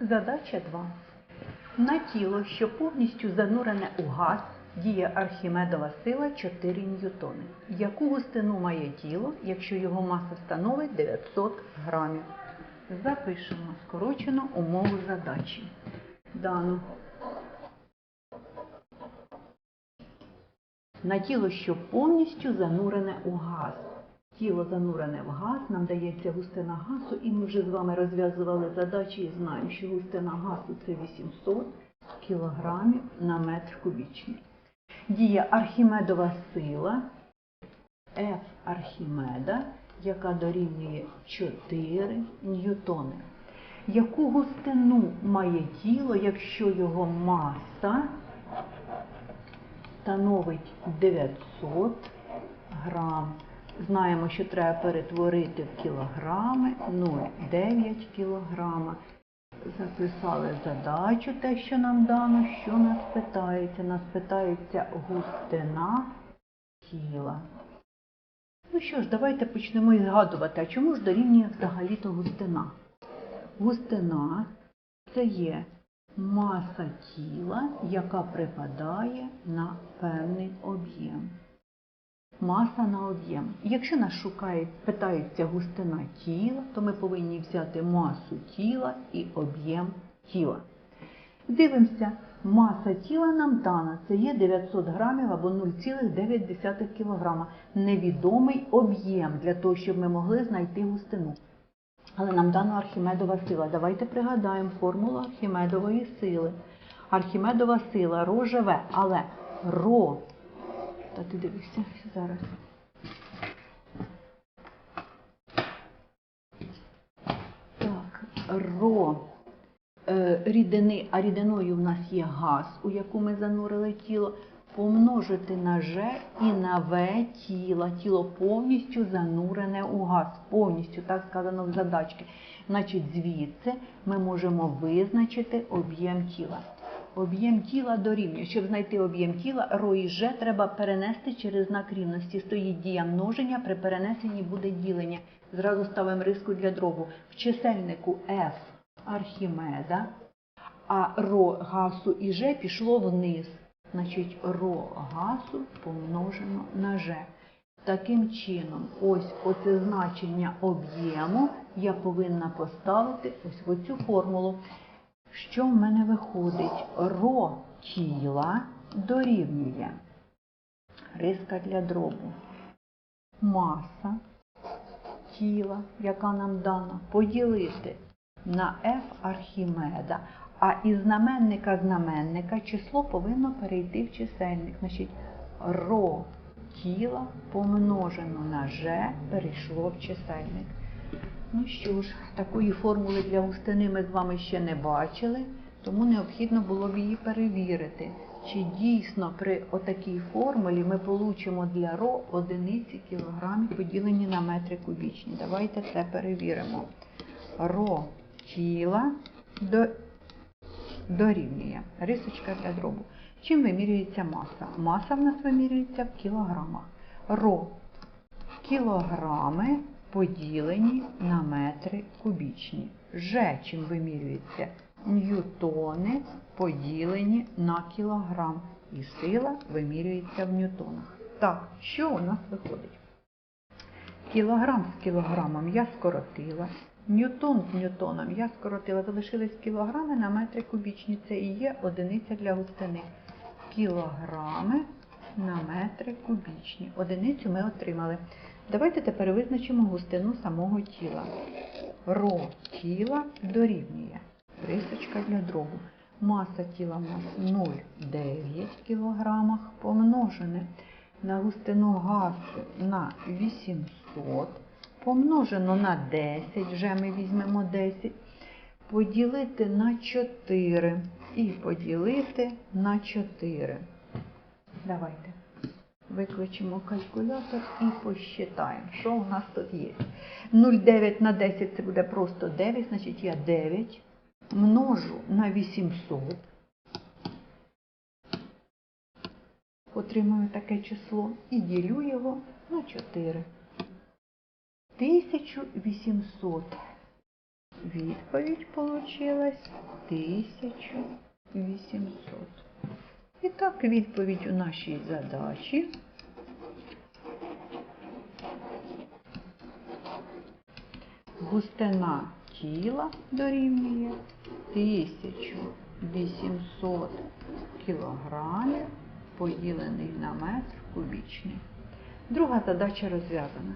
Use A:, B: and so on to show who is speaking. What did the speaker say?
A: Задача 2. На тіло, що повністю занурене у газ, діє Архімедова сила 4 ньютони. Яку густину має тіло, якщо його маса становить 900 грамів? Запишемо скорочену умову задачі. Дану. На тіло, що повністю занурене у газ. Тіло занурене в газ, нам дається густина газу, і ми вже з вами розв'язували задачі і знаємо, що густина газу це 800 кілограмів на метр кубічний. Діє Архімедова сила F Архімеда, яка дорівнює 4 ньютони. Яку густину має тіло, якщо його маса становить 900 грам? Знаємо, що треба перетворити в кілограми 0,9 кілограма. Записали задачу, те, що нам дано, що нас питається. Нас питається густина тіла. Ну що ж, давайте почнемо і згадувати, а чому ж дорівнює взагалі-то густина? Густина це є маса тіла, яка припадає на певний об'єм. Маса на об'єм. Якщо нас шукає, питається густина тіла, то ми повинні взяти масу тіла і об'єм тіла. Дивимося, маса тіла нам дана, це є 900 грамів або 0,9 кг. Невідомий об'єм для того, щоб ми могли знайти густину. Але нам дана Архімедова сила. Давайте пригадаємо формулу Архімедової сили. Архімедова сила ро живе, але ро та ти дивишся зараз. Так, ро е, рідини, а рідиною в нас є газ, у яку ми занурили тіло, помножити на Ж і на В тіла. Тіло повністю занурене у газ. Повністю, так сказано в задачці. Значить, звідси ми можемо визначити об'єм тіла. Об'єм тіла дорівнює. Щоб знайти об'єм тіла, ро і Ж треба перенести через знак рівності. Стоїть дія множення, при перенесенні буде ділення. Зразу ставимо риску для дробу. В чисельнику F Архімеда, а ро гасу і Ж пішло вниз. Значить, ро гасу помножено на Ж. Таким чином, ось оце значення об'єму я повинна поставити ось в оцю формулу. Що в мене виходить? Ро тіла дорівнює риска для дробу. Маса тіла, яка нам дана, поділити на F Архімеда, а із знаменника знаменника число повинно перейти в чисельник. Значить, ро тіла помножено на Ж перейшло в чисельник. Ну що ж, такої формули для густини ми з вами ще не бачили, тому необхідно було б її перевірити, чи дійсно при отакій формулі ми получимо для ро одиниці кілограмів поділені на метри кубічні. Давайте це перевіримо. Ро тіла до, дорівнює. Рисочка для дробу. Чим вимірюється маса? Маса в нас вимірюється в кілограмах. Ро кілограми поділені на метри кубічні. Ж чим вимірюється ньютони поділені на кілограм. І сила вимірюється в ньютонах. Так, що у нас виходить? Кілограм з кілограмом я скоротила. Ньютон з ньютоном я скоротила, залишились кілограми на метри кубічні. Це і є одиниця для густини. Кілограми на метри кубічні. Одиницю ми отримали. Давайте тепер визначимо густину самого тіла. Ро тіла дорівнює. Рисочка для дробу. Маса тіла у нас 0,9 кг помножене на густину газу на 800, помножено на 10, вже ми візьмемо 10, поділити на 4 і поділити на 4. Давайте. Викличемо калькулятор і посчитаємо, що у нас тут є. 0,9 на 10 це буде просто 9, значить я 9 множу на 800. Отримую таке число і ділю його на 4. 1800 Відповідь вийшла 1800. І так, відповідь у нашій задачі. Густина тіла дорівнює 1800 кілограмів, поділений на метр кубічний. Друга задача розв'язана.